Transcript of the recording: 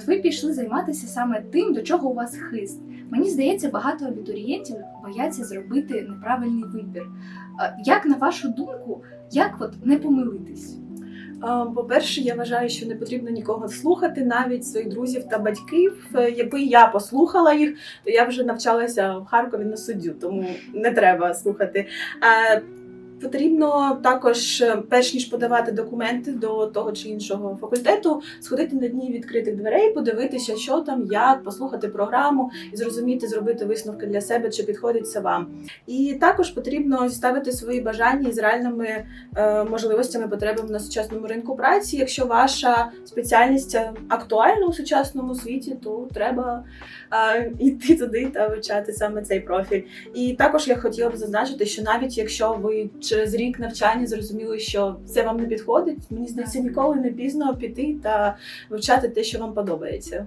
от ви пішли займатися саме тим, до чого у вас хист. Мені здається, багато абітурієнтів бояться зробити неправильний вибір. Е, Як на вашу думку, як от не помилитись? По-перше, я вважаю, що не потрібно нікого слухати, навіть своїх друзів та батьків. Е, Якби я послухала їх, то я вже навчалася в Харкові на суддю, тому не треба слухати. Потрібно також, е, перш ніж подавати документи до того чи іншого факультету, сходити на дні відкритих дверей, подивитися, що там, як, послухати програму і зрозуміти, зробити висновки для себе, чи підходить це вам. І також потрібно зіставити свої бажання з реальними е, можливостями, потребами на сучасному ринку праці. Якщо ваша спеціальність е, актуальна у сучасному світі, то треба йти туди та вивчати саме цей профіль. І також я хотіла б зазначити, що навіть якщо ви через рік навчання зрозуміли, що це вам не підходить, мені здається, ніколи не пізно піти та вивчати те, що вам подобається.